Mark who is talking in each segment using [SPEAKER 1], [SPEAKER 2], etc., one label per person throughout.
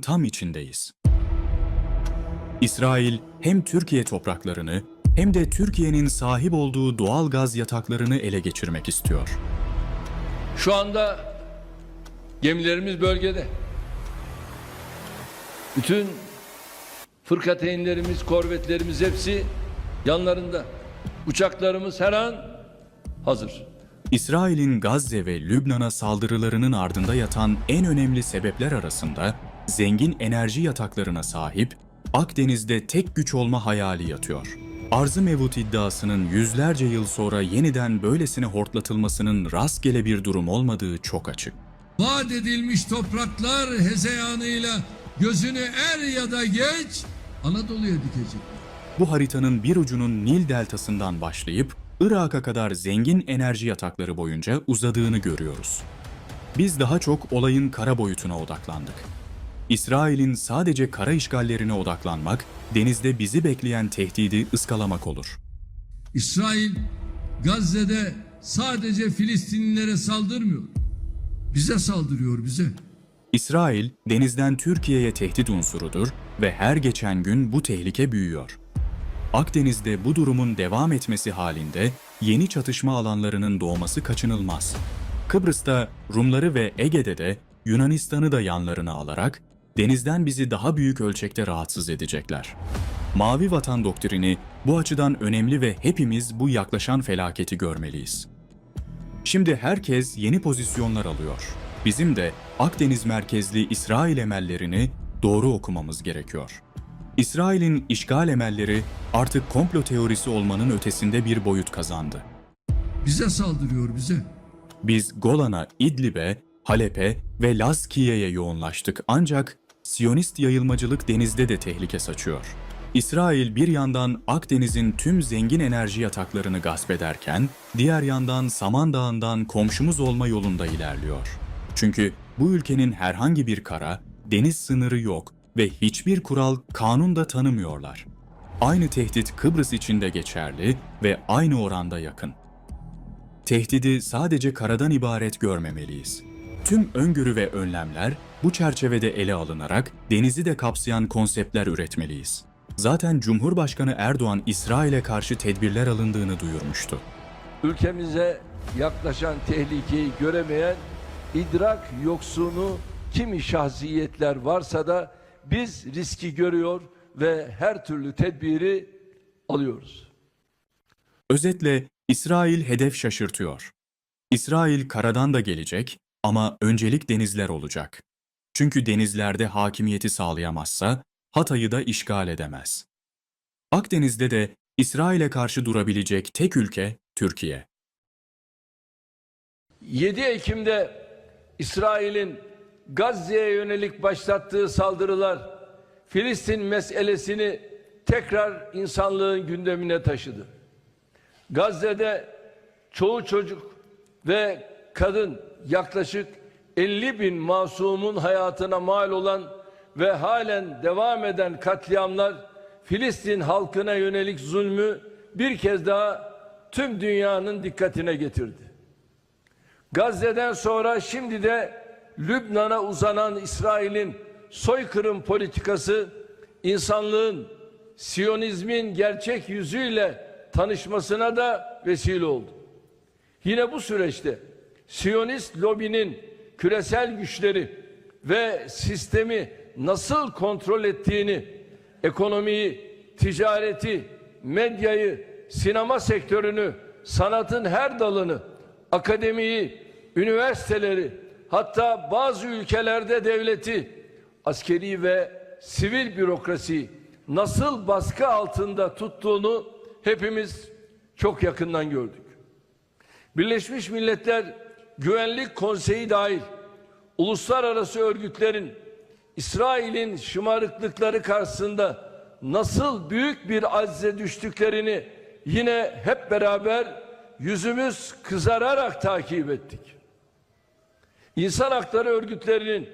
[SPEAKER 1] tam içindeyiz. İsrail hem Türkiye topraklarını hem de Türkiye'nin sahip olduğu doğal gaz yataklarını ele geçirmek istiyor.
[SPEAKER 2] Şu anda gemilerimiz bölgede. Bütün fırkateynlerimiz, korvetlerimiz hepsi yanlarında. Uçaklarımız her an hazır.
[SPEAKER 1] İsrail'in Gazze ve Lübnan'a saldırılarının ardında yatan en önemli sebepler arasında zengin enerji yataklarına sahip Akdeniz'de tek güç olma hayali yatıyor. Arzı mevut iddiasının yüzlerce yıl sonra yeniden böylesine hortlatılmasının rastgele bir durum olmadığı çok açık.
[SPEAKER 3] Vaat edilmiş topraklar hezeyanıyla gözünü er ya da geç Anadolu'ya dikecekler.
[SPEAKER 1] Bu haritanın bir ucunun Nil deltasından başlayıp Irak'a kadar zengin enerji yatakları boyunca uzadığını görüyoruz. Biz daha çok olayın kara boyutuna odaklandık. İsrail'in sadece kara işgallerine odaklanmak, denizde bizi bekleyen tehdidi ıskalamak olur.
[SPEAKER 3] İsrail Gazze'de sadece Filistinlilere saldırmıyor. Bize saldırıyor bize.
[SPEAKER 1] İsrail, denizden Türkiye'ye tehdit unsurudur ve her geçen gün bu tehlike büyüyor. Akdeniz'de bu durumun devam etmesi halinde yeni çatışma alanlarının doğması kaçınılmaz. Kıbrıs'ta Rumları ve Ege'de de Yunanistan'ı da yanlarına alarak denizden bizi daha büyük ölçekte rahatsız edecekler. Mavi Vatan doktrini bu açıdan önemli ve hepimiz bu yaklaşan felaketi görmeliyiz. Şimdi herkes yeni pozisyonlar alıyor. Bizim de Akdeniz merkezli İsrail emellerini doğru okumamız gerekiyor. İsrail'in işgal emelleri artık komplo teorisi olmanın ötesinde bir boyut kazandı.
[SPEAKER 3] Bize saldırıyor bize.
[SPEAKER 1] Biz Golan'a, İdlib'e, Halep'e ve Laskiye'ye yoğunlaştık ancak Siyonist yayılmacılık denizde de tehlike saçıyor. İsrail bir yandan Akdeniz'in tüm zengin enerji yataklarını gasp ederken, diğer yandan Samandağ'ından komşumuz olma yolunda ilerliyor. Çünkü bu ülkenin herhangi bir kara, deniz sınırı yok ve hiçbir kural, kanun da tanımıyorlar. Aynı tehdit Kıbrıs için de geçerli ve aynı oranda yakın. Tehdidi sadece karadan ibaret görmemeliyiz. Tüm öngörü ve önlemler bu çerçevede ele alınarak denizi de kapsayan konseptler üretmeliyiz. Zaten Cumhurbaşkanı Erdoğan İsrail'e karşı tedbirler alındığını duyurmuştu.
[SPEAKER 2] Ülkemize yaklaşan tehlikeyi göremeyen idrak yoksunu kimi şahsiyetler varsa da biz riski görüyor ve her türlü tedbiri alıyoruz.
[SPEAKER 1] Özetle İsrail hedef şaşırtıyor. İsrail karadan da gelecek ama öncelik denizler olacak. Çünkü denizlerde hakimiyeti sağlayamazsa Hatay'ı da işgal edemez. Akdeniz'de de İsrail'e karşı durabilecek tek ülke Türkiye.
[SPEAKER 2] 7 Ekim'de İsrail'in Gazze'ye yönelik başlattığı saldırılar Filistin meselesini tekrar insanlığın gündemine taşıdı. Gazze'de çoğu çocuk ve kadın yaklaşık 50 bin masumun hayatına mal olan ve halen devam eden katliamlar Filistin halkına yönelik zulmü bir kez daha tüm dünyanın dikkatine getirdi. Gazze'den sonra şimdi de Lübnan'a uzanan İsrail'in soykırım politikası insanlığın Siyonizmin gerçek yüzüyle tanışmasına da vesile oldu. Yine bu süreçte Siyonist lobinin küresel güçleri ve sistemi nasıl kontrol ettiğini, ekonomiyi, ticareti, medyayı, sinema sektörünü, sanatın her dalını, akademiyi, üniversiteleri, hatta bazı ülkelerde devleti, askeri ve sivil bürokrasi nasıl baskı altında tuttuğunu hepimiz çok yakından gördük. Birleşmiş Milletler Güvenlik Konseyi dahil uluslararası örgütlerin İsrail'in şımarıklıkları karşısında nasıl büyük bir acize düştüklerini yine hep beraber yüzümüz kızararak takip ettik. İnsan hakları örgütlerinin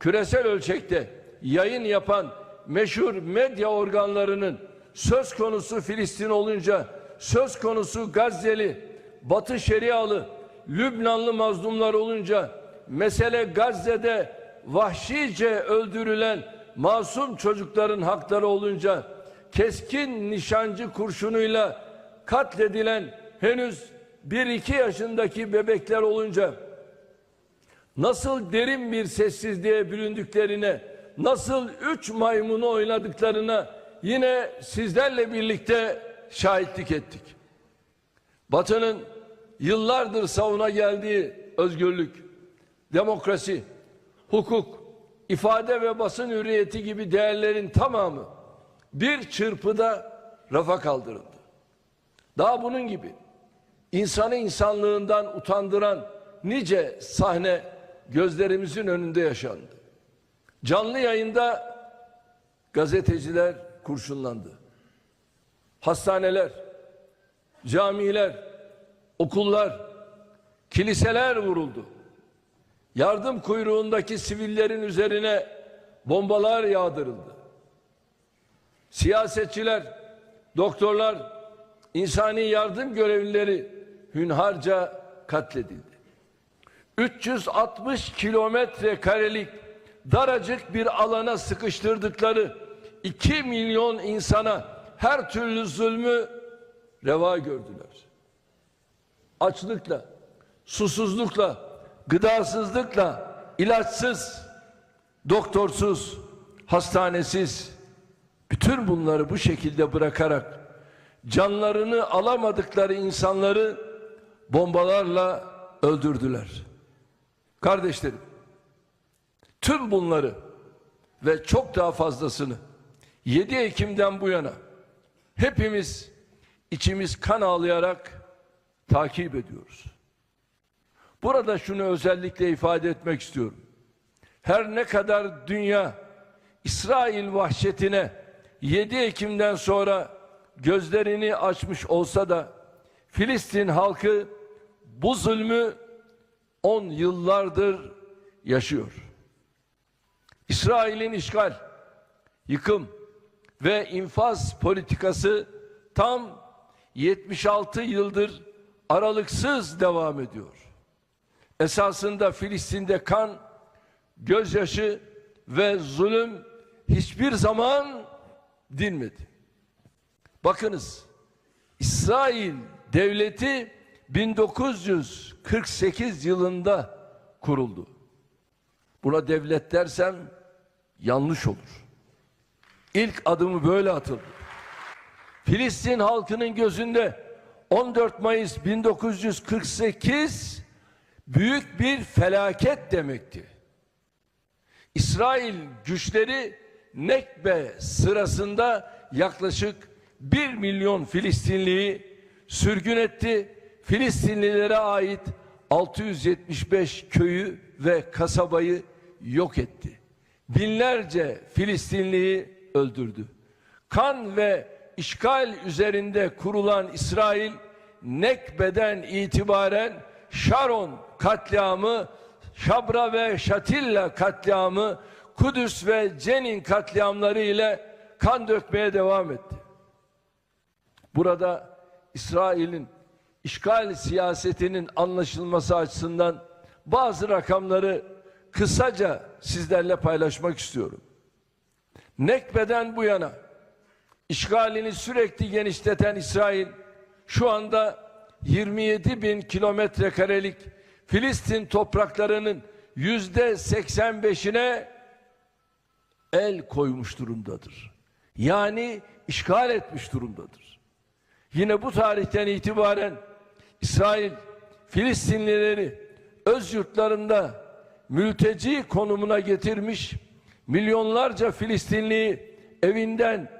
[SPEAKER 2] küresel ölçekte yayın yapan meşhur medya organlarının söz konusu Filistin olunca söz konusu Gazze'li, Batı Şerialı, Lübnanlı mazlumlar olunca mesele Gazze'de vahşice öldürülen masum çocukların hakları olunca keskin nişancı kurşunuyla katledilen henüz 1-2 yaşındaki bebekler olunca nasıl derin bir sessizliğe büründüklerine, nasıl üç maymunu oynadıklarına yine sizlerle birlikte şahitlik ettik. Batı'nın yıllardır savuna geldiği özgürlük, demokrasi, hukuk, ifade ve basın hürriyeti gibi değerlerin tamamı bir çırpıda rafa kaldırıldı. Daha bunun gibi insanı insanlığından utandıran nice sahne gözlerimizin önünde yaşandı. Canlı yayında gazeteciler kurşunlandı. Hastaneler, camiler, okullar, kiliseler vuruldu. Yardım kuyruğundaki sivillerin üzerine bombalar yağdırıldı. Siyasetçiler, doktorlar, insani yardım görevlileri hünharca katledildi. 360 kilometre karelik daracık bir alana sıkıştırdıkları 2 milyon insana her türlü zulmü reva gördüler. Açlıkla, susuzlukla, gıdasızlıkla, ilaçsız, doktorsuz, hastanesiz bütün bunları bu şekilde bırakarak canlarını alamadıkları insanları bombalarla öldürdüler. Kardeşlerim, tüm bunları ve çok daha fazlasını 7 Ekim'den bu yana hepimiz içimiz kan ağlayarak takip ediyoruz. Burada şunu özellikle ifade etmek istiyorum. Her ne kadar dünya İsrail vahşetine 7 Ekim'den sonra gözlerini açmış olsa da Filistin halkı bu zulmü 10 yıllardır yaşıyor. İsrail'in işgal, yıkım ve infaz politikası tam 76 yıldır aralıksız devam ediyor. Esasında Filistin'de kan, gözyaşı ve zulüm hiçbir zaman dinmedi. Bakınız, İsrail devleti 1948 yılında kuruldu. Buna devlet dersem yanlış olur. İlk adımı böyle atıldı. Filistin halkının gözünde 14 Mayıs 1948 büyük bir felaket demekti. İsrail güçleri Nekbe sırasında yaklaşık 1 milyon Filistinliyi sürgün etti. Filistinlilere ait 675 köyü ve kasabayı yok etti. Binlerce Filistinliyi öldürdü. Kan ve işgal üzerinde kurulan İsrail Nekbe'den itibaren Sharon katliamı, Şabra ve Şatilla katliamı, Kudüs ve Cenin katliamları ile kan dökmeye devam etti. Burada İsrail'in işgal siyasetinin anlaşılması açısından bazı rakamları kısaca sizlerle paylaşmak istiyorum. Nekbe'den bu yana işgalini sürekli genişleten İsrail şu anda 27 bin kilometre karelik Filistin topraklarının yüzde 85'ine el koymuş durumdadır. Yani işgal etmiş durumdadır. Yine bu tarihten itibaren İsrail Filistinlileri öz yurtlarında mülteci konumuna getirmiş, milyonlarca Filistinliyi evinden,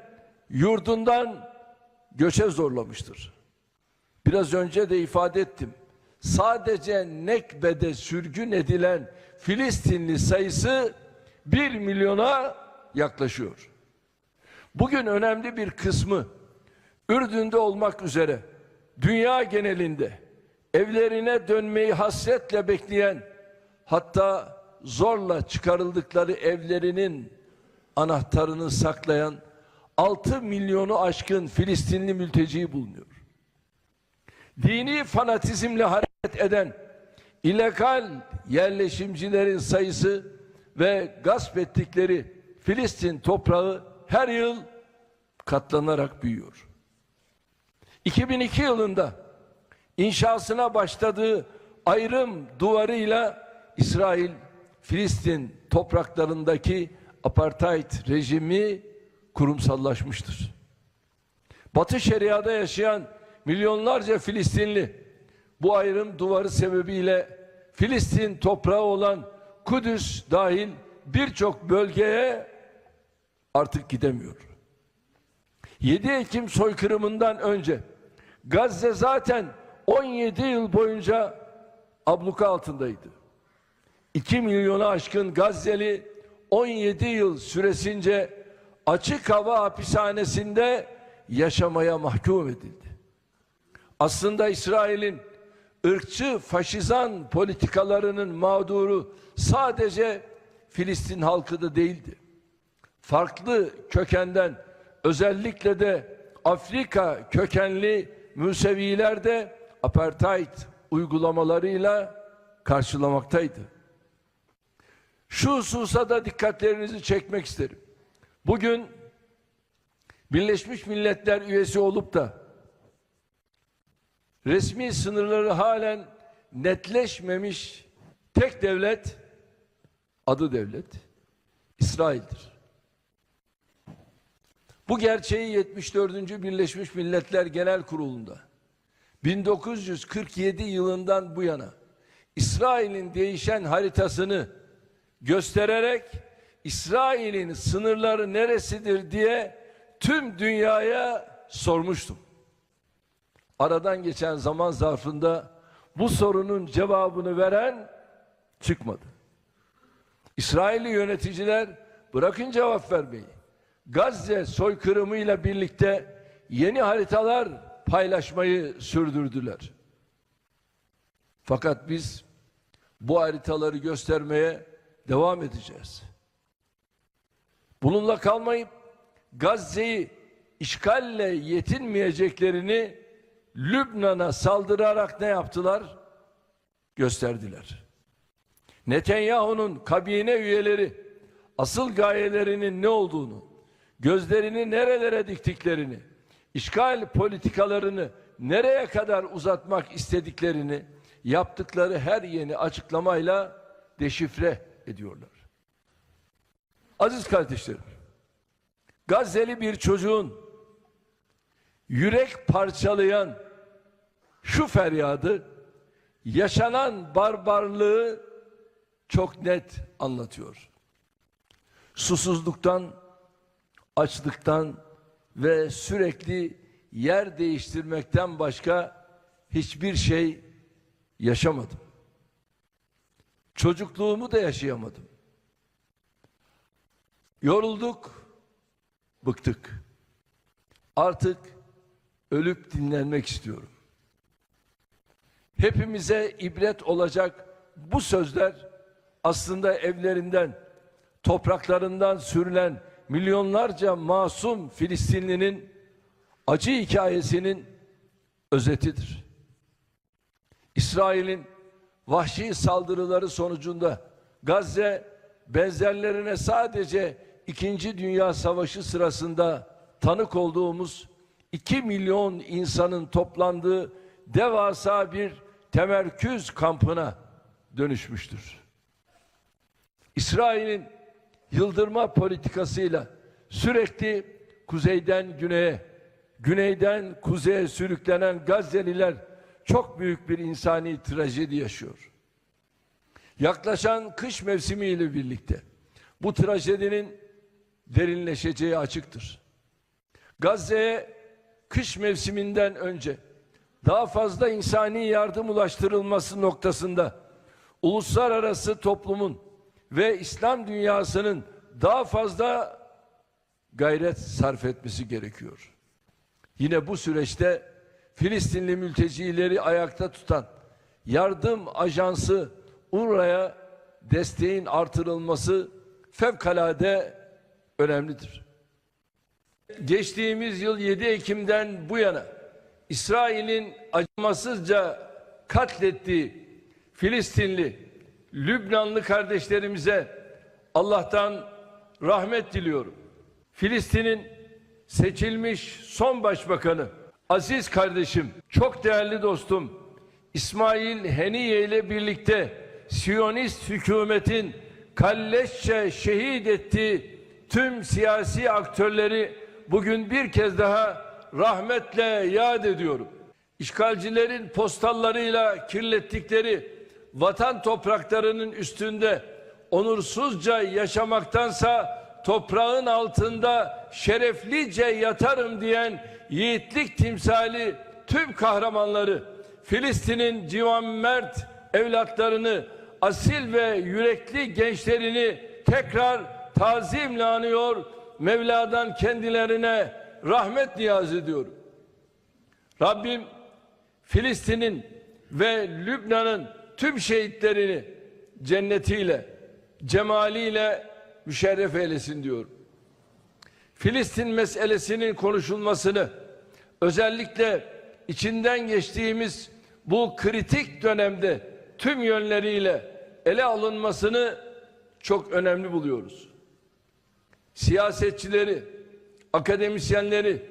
[SPEAKER 2] yurdundan göçe zorlamıştır. Biraz önce de ifade ettim. Sadece Nekbe'de sürgün edilen Filistinli sayısı bir milyona yaklaşıyor. Bugün önemli bir kısmı Ürdün'de olmak üzere dünya genelinde evlerine dönmeyi hasretle bekleyen hatta zorla çıkarıldıkları evlerinin anahtarını saklayan 6 milyonu aşkın Filistinli mülteci bulunuyor. Dini fanatizmle hareket eden illegal yerleşimcilerin sayısı ve gasp ettikleri Filistin toprağı her yıl katlanarak büyüyor. 2002 yılında inşasına başladığı ayrım duvarıyla İsrail Filistin topraklarındaki apartheid rejimi kurumsallaşmıştır. Batı Şeria'da yaşayan milyonlarca Filistinli bu ayrım duvarı sebebiyle Filistin toprağı olan Kudüs dahil birçok bölgeye artık gidemiyor. 7 Ekim soykırımından önce Gazze zaten 17 yıl boyunca abluka altındaydı. 2 milyona aşkın Gazze'li 17 yıl süresince açık hava hapishanesinde yaşamaya mahkum edildi. Aslında İsrail'in ırkçı faşizan politikalarının mağduru sadece Filistin halkı da değildi. Farklı kökenden özellikle de Afrika kökenli Müseviler de apartheid uygulamalarıyla karşılamaktaydı. Şu hususa da dikkatlerinizi çekmek isterim. Bugün Birleşmiş Milletler üyesi olup da resmi sınırları halen netleşmemiş tek devlet adı devlet İsrail'dir. Bu gerçeği 74. Birleşmiş Milletler Genel Kurulu'nda 1947 yılından bu yana İsrail'in değişen haritasını göstererek İsrail'in sınırları neresidir diye tüm dünyaya sormuştum. Aradan geçen zaman zarfında bu sorunun cevabını veren çıkmadı. İsrailli yöneticiler bırakın cevap vermeyi. Gazze soykırımıyla birlikte yeni haritalar paylaşmayı sürdürdüler. Fakat biz bu haritaları göstermeye devam edeceğiz. Bununla kalmayıp Gazze'yi işgalle yetinmeyeceklerini Lübnan'a saldırarak ne yaptılar? Gösterdiler. Netanyahu'nun kabine üyeleri asıl gayelerinin ne olduğunu, gözlerini nerelere diktiklerini, işgal politikalarını nereye kadar uzatmak istediklerini yaptıkları her yeni açıklamayla deşifre ediyorlar. Aziz kardeşlerim, Gazze'li bir çocuğun yürek parçalayan şu feryadı yaşanan barbarlığı çok net anlatıyor. Susuzluktan, açlıktan ve sürekli yer değiştirmekten başka hiçbir şey yaşamadım. Çocukluğumu da yaşayamadım. Yorulduk, bıktık. Artık ölüp dinlenmek istiyorum. Hepimize ibret olacak bu sözler aslında evlerinden, topraklarından sürülen milyonlarca masum Filistinlinin acı hikayesinin özetidir. İsrail'in vahşi saldırıları sonucunda Gazze benzerlerine sadece İkinci Dünya Savaşı sırasında tanık olduğumuz 2 milyon insanın toplandığı devasa bir temerküz kampına dönüşmüştür. İsrail'in yıldırma politikasıyla sürekli kuzeyden güneye, güneyden kuzeye sürüklenen Gazze'liler çok büyük bir insani trajedi yaşıyor. Yaklaşan kış mevsimiyle birlikte bu trajedinin derinleşeceği açıktır. Gazze'ye kış mevsiminden önce daha fazla insani yardım ulaştırılması noktasında uluslararası toplumun ve İslam dünyasının daha fazla gayret sarf etmesi gerekiyor. Yine bu süreçte Filistinli mültecileri ayakta tutan yardım ajansı UNRWA'ya desteğin artırılması fevkalade önemlidir. Geçtiğimiz yıl 7 Ekim'den bu yana İsrail'in acımasızca katlettiği Filistinli, Lübnanlı kardeşlerimize Allah'tan rahmet diliyorum. Filistin'in seçilmiş son başbakanı, aziz kardeşim, çok değerli dostum İsmail Heniye ile birlikte Siyonist hükümetin kalleşçe şehit ettiği tüm siyasi aktörleri bugün bir kez daha rahmetle yad ediyorum. İşgalcilerin postallarıyla kirlettikleri vatan topraklarının üstünde onursuzca yaşamaktansa toprağın altında şereflice yatarım diyen yiğitlik timsali tüm kahramanları Filistin'in civan mert evlatlarını asil ve yürekli gençlerini tekrar tazimle anıyor Mevla'dan kendilerine rahmet niyaz ediyorum. Rabbim Filistin'in ve Lübnan'ın tüm şehitlerini cennetiyle, cemaliyle müşerref eylesin diyorum. Filistin meselesinin konuşulmasını özellikle içinden geçtiğimiz bu kritik dönemde tüm yönleriyle ele alınmasını çok önemli buluyoruz. Siyasetçileri, akademisyenleri,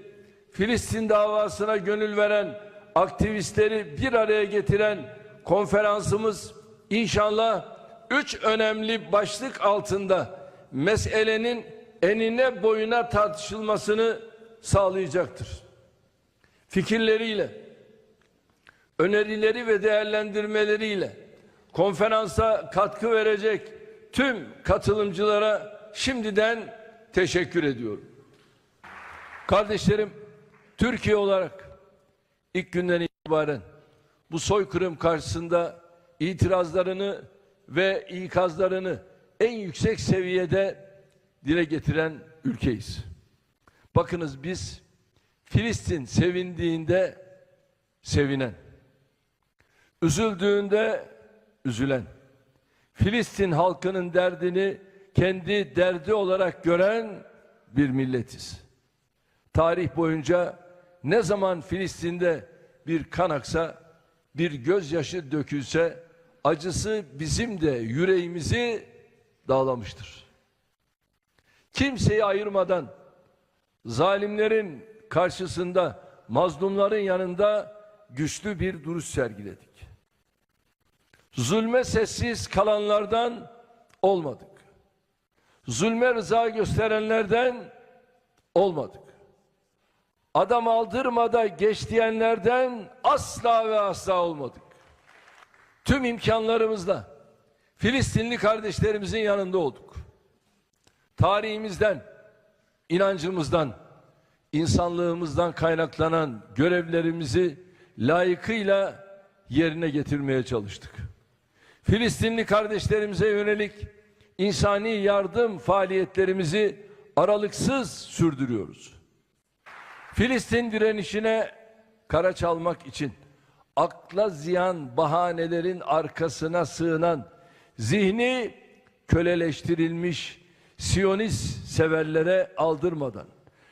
[SPEAKER 2] Filistin davasına gönül veren aktivistleri bir araya getiren konferansımız inşallah üç önemli başlık altında meselenin enine boyuna tartışılmasını sağlayacaktır. Fikirleriyle, önerileri ve değerlendirmeleriyle konferansa katkı verecek tüm katılımcılara şimdiden teşekkür ediyorum. Kardeşlerim, Türkiye olarak ilk günden itibaren bu soykırım karşısında itirazlarını ve ikazlarını en yüksek seviyede dile getiren ülkeyiz. Bakınız biz Filistin sevindiğinde sevinen, üzüldüğünde üzülen, Filistin halkının derdini kendi derdi olarak gören bir milletiz. Tarih boyunca ne zaman Filistin'de bir kan aksa, bir gözyaşı dökülse acısı bizim de yüreğimizi dağlamıştır. Kimseyi ayırmadan zalimlerin karşısında mazlumların yanında güçlü bir duruş sergiledik. Zulme sessiz kalanlardan olmadık. Zulme rıza gösterenlerden olmadık. Adam aldırmada geç diyenlerden asla ve asla olmadık. Tüm imkanlarımızla Filistinli kardeşlerimizin yanında olduk. Tarihimizden, inancımızdan, insanlığımızdan kaynaklanan görevlerimizi layıkıyla yerine getirmeye çalıştık. Filistinli kardeşlerimize yönelik insani yardım faaliyetlerimizi aralıksız sürdürüyoruz. Filistin direnişine kara çalmak için akla ziyan bahanelerin arkasına sığınan zihni köleleştirilmiş Siyonist severlere aldırmadan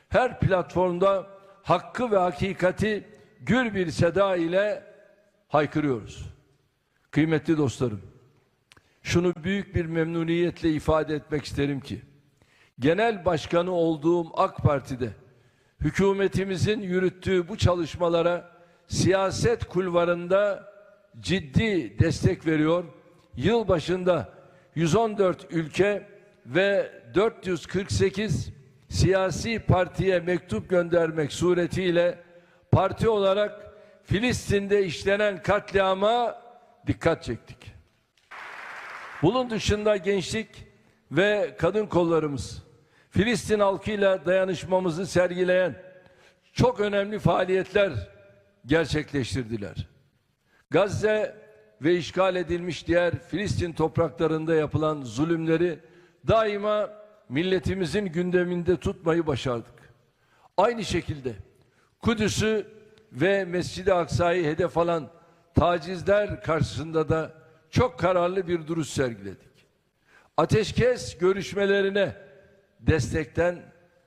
[SPEAKER 2] her platformda hakkı ve hakikati gür bir seda ile haykırıyoruz. Kıymetli dostlarım, şunu büyük bir memnuniyetle ifade etmek isterim ki, genel başkanı olduğum AK Parti'de hükümetimizin yürüttüğü bu çalışmalara siyaset kulvarında ciddi destek veriyor. Yıl başında 114 ülke ve 448 siyasi partiye mektup göndermek suretiyle parti olarak Filistin'de işlenen katliama dikkat çektik. Bunun dışında gençlik ve kadın kollarımız Filistin halkıyla dayanışmamızı sergileyen çok önemli faaliyetler gerçekleştirdiler. Gazze ve işgal edilmiş diğer Filistin topraklarında yapılan zulümleri daima milletimizin gündeminde tutmayı başardık. Aynı şekilde Kudüs'ü ve Mescid-i Aksa'yı hedef alan tacizler karşısında da çok kararlı bir duruş sergiledik. Ateşkes görüşmelerine destekten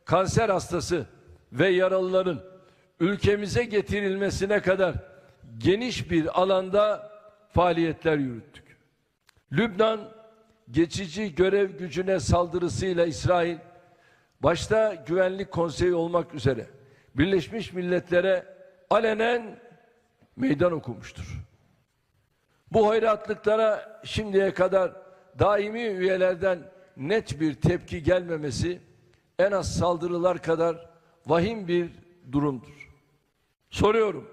[SPEAKER 2] kanser hastası ve yaralıların ülkemize getirilmesine kadar geniş bir alanda faaliyetler yürüttük. Lübnan geçici görev gücüne saldırısıyla İsrail başta Güvenlik Konseyi olmak üzere Birleşmiş Milletler'e alenen meydan okumuştur. Bu hayratlıklara şimdiye kadar daimi üyelerden net bir tepki gelmemesi en az saldırılar kadar vahim bir durumdur. Soruyorum.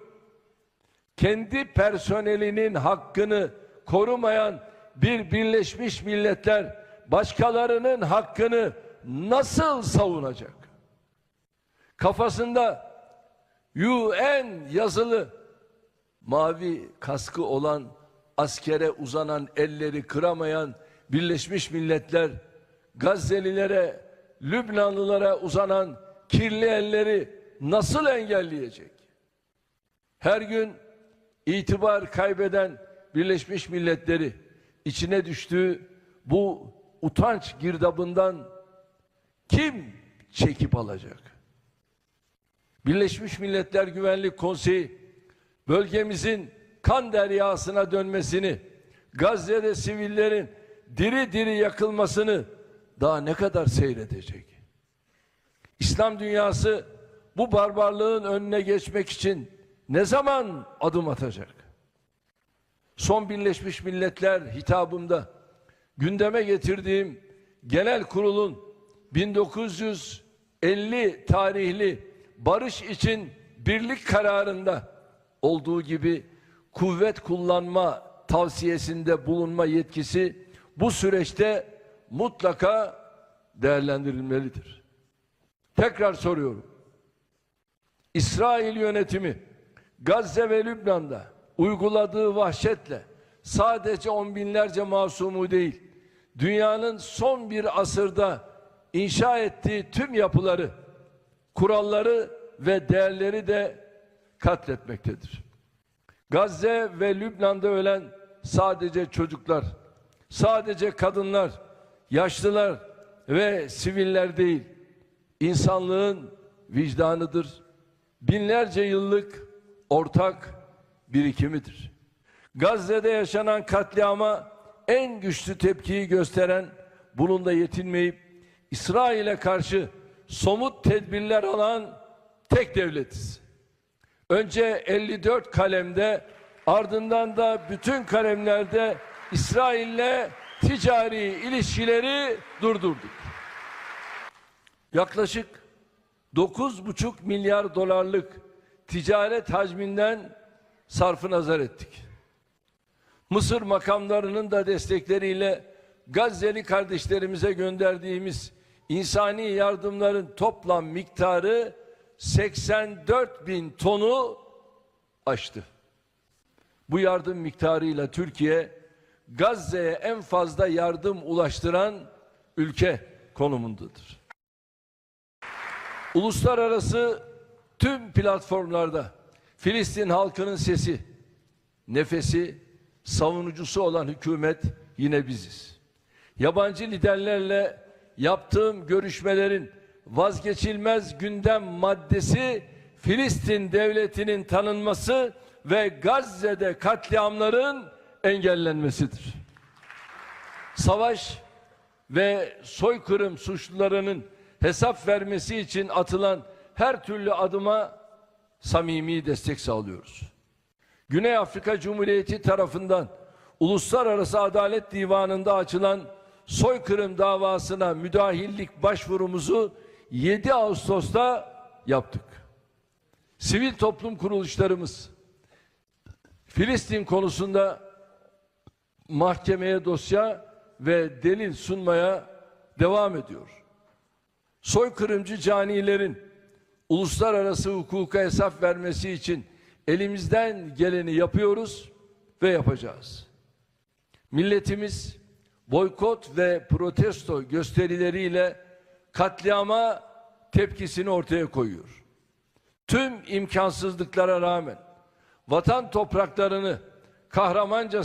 [SPEAKER 2] Kendi personelinin hakkını korumayan bir Birleşmiş Milletler başkalarının hakkını nasıl savunacak? Kafasında UN yazılı mavi kaskı olan askere uzanan elleri kıramayan Birleşmiş Milletler Gazzelilere, Lübnanlılara uzanan kirli elleri nasıl engelleyecek? Her gün itibar kaybeden Birleşmiş Milletleri içine düştüğü bu utanç girdabından kim çekip alacak? Birleşmiş Milletler Güvenlik Konseyi bölgemizin kan deryasına dönmesini, Gazze'de sivillerin diri diri yakılmasını daha ne kadar seyredecek? İslam dünyası bu barbarlığın önüne geçmek için ne zaman adım atacak? Son Birleşmiş Milletler hitabımda gündeme getirdiğim genel kurulun 1950 tarihli barış için birlik kararında olduğu gibi kuvvet kullanma tavsiyesinde bulunma yetkisi bu süreçte mutlaka değerlendirilmelidir. Tekrar soruyorum. İsrail yönetimi Gazze ve Lübnan'da uyguladığı vahşetle sadece on binlerce masumu değil, dünyanın son bir asırda inşa ettiği tüm yapıları, kuralları ve değerleri de katletmektedir. Gazze ve Lübnan'da ölen sadece çocuklar, sadece kadınlar, yaşlılar ve siviller değil, insanlığın vicdanıdır. Binlerce yıllık ortak birikimidir. Gazze'de yaşanan katliama en güçlü tepkiyi gösteren bununla yetinmeyip İsrail'e karşı somut tedbirler alan tek devletiz. Önce 54 kalemde ardından da bütün kalemlerde İsrail'le ticari ilişkileri durdurduk. Yaklaşık 9,5 milyar dolarlık ticaret hacminden sarfı nazar ettik. Mısır makamlarının da destekleriyle Gazze'li kardeşlerimize gönderdiğimiz insani yardımların toplam miktarı 84 bin tonu aştı. Bu yardım miktarıyla Türkiye Gazze'ye en fazla yardım ulaştıran ülke konumundadır. Uluslararası tüm platformlarda Filistin halkının sesi, nefesi, savunucusu olan hükümet yine biziz. Yabancı liderlerle yaptığım görüşmelerin vazgeçilmez gündem maddesi Filistin devletinin tanınması ve Gazze'de katliamların engellenmesidir. Savaş ve soykırım suçlularının hesap vermesi için atılan her türlü adıma samimi destek sağlıyoruz. Güney Afrika Cumhuriyeti tarafından Uluslararası Adalet Divanı'nda açılan soykırım davasına müdahillik başvurumuzu 7 Ağustos'ta yaptık. Sivil toplum kuruluşlarımız Filistin konusunda mahkemeye dosya ve delil sunmaya devam ediyor. Soykırımcı canilerin uluslararası hukuka hesap vermesi için elimizden geleni yapıyoruz ve yapacağız. Milletimiz boykot ve protesto gösterileriyle katliama tepkisini ortaya koyuyor. Tüm imkansızlıklara rağmen vatan topraklarını kahramanca